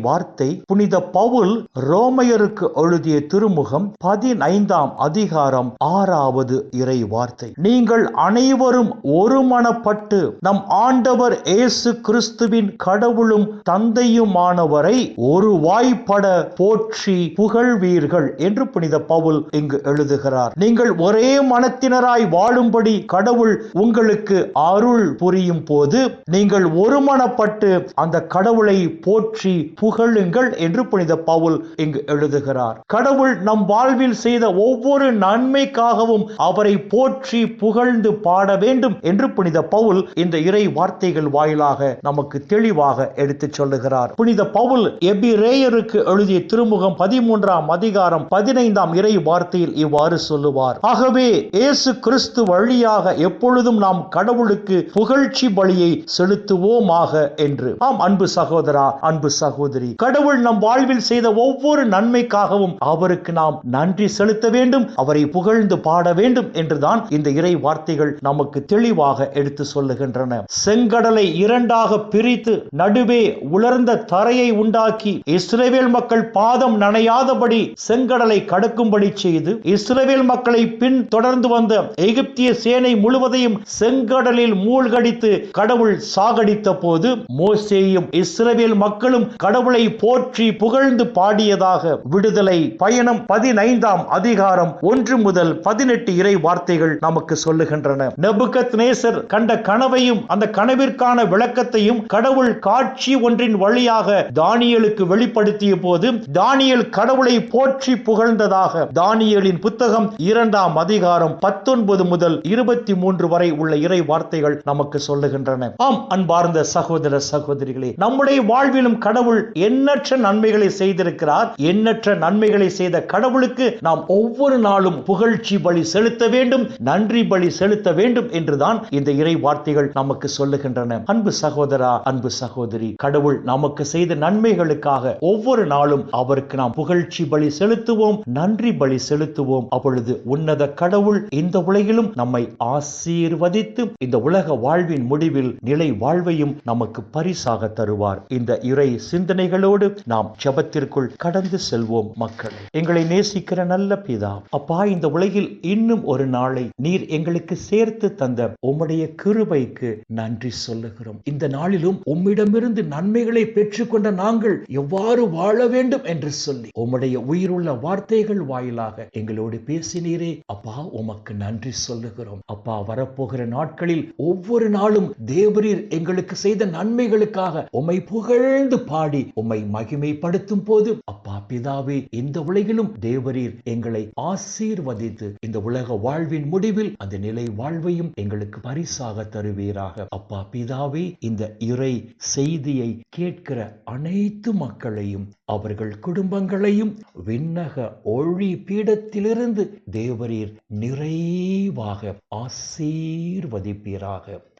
வார்த்தை புனித பவுல் ரோமையருக்கு எழுதிய திருமுகம் பதினைந்தாம் அதிகாரம் ஆறாவது இறை வார்த்தை. நீங்கள் அனைவரும் ஒருமனப்பட்டு நம் ஆண்டவர் இயேசு கிறிஸ்துவின் கடவுளும் தந்தையுமானவரை ஒரு வாய்ப்பட போற்றி புகழ்வீர்கள் என்று புனித பவுல் இங்கு எழுதுகிறார். நீங்கள் ஒரே மனத்தினராய் வாழும்படி கடவுள் உங்களுக்கு அருள் புரியும் போது நீங்கள் ஒருமனப்பட்டு அந்த கடவுளை போற்றி புகழுங்கள் என்று புனித பவுல் இங்கு எழுதுகிறார். கடவுள் நம் வாழ்வில் செய்த ஒவ்வொரு நன்மைக்காகவும் அவரை போற்றி புகழ்ந்து பாட வேண்டும் என்று புனித பவுல் இந்த இறை வார்த்தைகள் வாயிலாக நமக்கு தெளிவாக எடுத்துச் சொல்லுகிறார். புனித பவுல் எபிரேயருக்கு எழுதிய திருமுகம் பதிமூன்றாம் அதிகாரம் பதினைந்தாம் இறை வார்த்தையில் இவ்வாறு சொல்லுவார். ஆகவே இயேசு கிறிஸ்து வழியாக எப்பொழுதும் நாம் கடவுளுக்கு புகழ்ச்சி பலியை செலுத்துவோமாக என்று. ஆம் அன்பு சகோதரா அன்பு சகோதரி. கடவுள் நம் வாழ்வில் செய்த ஒவ்வொரு நன்மைக்காகவும் அவருக்கு நாம் நன்றி செலுத்த வேண்டும் அவரை புகழ்ந்து பாட வேண்டும் என்றுதான் இந்த இறை வார்த்தைகள் நமக்கு தெளிவாக எடுத்து சொல்லுகின்றன. செங்கடலை இரண்டாக பிரித்து நடுவே உலர்ந்த தரையை உண்டாக்கி இஸ்ரேவேல் மக்கள் பாதம் நனையாதபடி செங்கடலை கடக்கும்படி செய்து இஸ்ரேவேல் மக்களை பின் தொடர்ந்து வந்த எகிப்திய சேனை முழுவதையும் செங்கடலில் மூழ்கடித்து கடவுள் சாகடித்த போது மோசேயும் இஸ்ரேவேல் மக்களும் கடவுள் கடவுளை போற்றி புகழ்ந்து பாடியதாக விடுதலை பயணம் பதினைந்தாம் அதிகாரம் ஒன்று முதல் பதினெட்டு இறை வார்த்தைகள் நமக்கு சொல்லுகின்றன. நெபுகத் நேசர் கண்ட கனவையும் அந்த கனவிற்கான விளக்கத்தையும் கடவுள் காட்சி ஒன்றின் வழியாக தானியலுக்கு வெளிப்படுத்திய போது தானியல் கடவுளை போற்றி புகழ்ந்ததாக தானியலின் புத்தகம் இரண்டாம் அதிகாரம் பத்தொன்பது முதல் இருபத்தி மூன்று வரை உள்ள இறை வார்த்தைகள் நமக்கு சொல்லுகின்றன. ஆம் அன்பார்ந்த சகோதர சகோதரிகளே நம்முடைய வாழ்விலும் கடவுள் எண்ணற்ற நன்மைகளை செய்திருக்கிறார். எண்ணற்ற நன்மைகளை செய்த கடவுளுக்கு நாம் ஒவ்வொரு நாளும் புகழ்ச்சி பலி செலுத்த வேண்டும் நன்றி பலி செலுத்த வேண்டும் என்றுதான் இந்த இறை வார்த்தைகள் நமக்கு சொல்லுகின்றன. அன்பு சகோதரா அன்பு சகோதரி கடவுள் நமக்கு செய்த நன்மைகளுக்காக ஒவ்வொரு நாளும் அவருக்கு நாம் புகழ்ச்சி பலி செலுத்துவோம் நன்றி பலி செலுத்துவோம். அப்பொழுது உன்னத கடவுள் இந்த உலகிலும் நம்மை ஆசீர்வதித்து இந்த உலக வாழ்வின் முடிவில் நிலை வாழ்வையும் நமக்கு பரிசாக தருவார். இந்த இறை சிந்தனை சிந்தனைகளோடு நாம் ஜபத்திற்குள் கடந்து செல்வோம் மக்கள். எங்களை நேசிக்கிற நல்ல பிதா அப்பா இந்த உலகில் இன்னும் ஒரு நாளை நீர் எங்களுக்கு சேர்த்து தந்த உம்முடைய கிருபைக்கு நன்றி சொல்லுகிறோம். இந்த நாளிலும் உம்மிடமிருந்து நன்மைகளை பெற்றுக்கொண்ட நாங்கள் எவ்வாறு வாழ வேண்டும் என்று சொல்லி உம்முடைய உயிருள்ள வார்த்தைகள் வாயிலாக எங்களோடு பேசினீரே. அப்பா உமக்கு நன்றி சொல்லுகிறோம். அப்பா வரப்போகிற நாட்களில் ஒவ்வொரு நாளும் தேவரீர் எங்களுக்கு செய்த நன்மைகளுக்காக உம்மை புகழ்ந்து பாடி உம்மை மகிமைப்படுத்தும் போது அப்பா பிதாவே இந்த உலகிலும் தேவரீர் எங்களை ஆசீர்வதித்து இந்த உலக வாழ்வின் முடிவில் அந்த நிலை வாழ்வையும் எங்களுக்கு பரிசாக தருவீராக. அப்பா பிதாவே இந்த இறை செய்தியை கேட்கிற அனைத்து மக்களையும் அவர்கள் குடும்பங்களையும் விண்ணக ஒழி பீடத்திலிருந்து தேவரீர் நிறைவாக ஆசீர்வதிப்பீராக.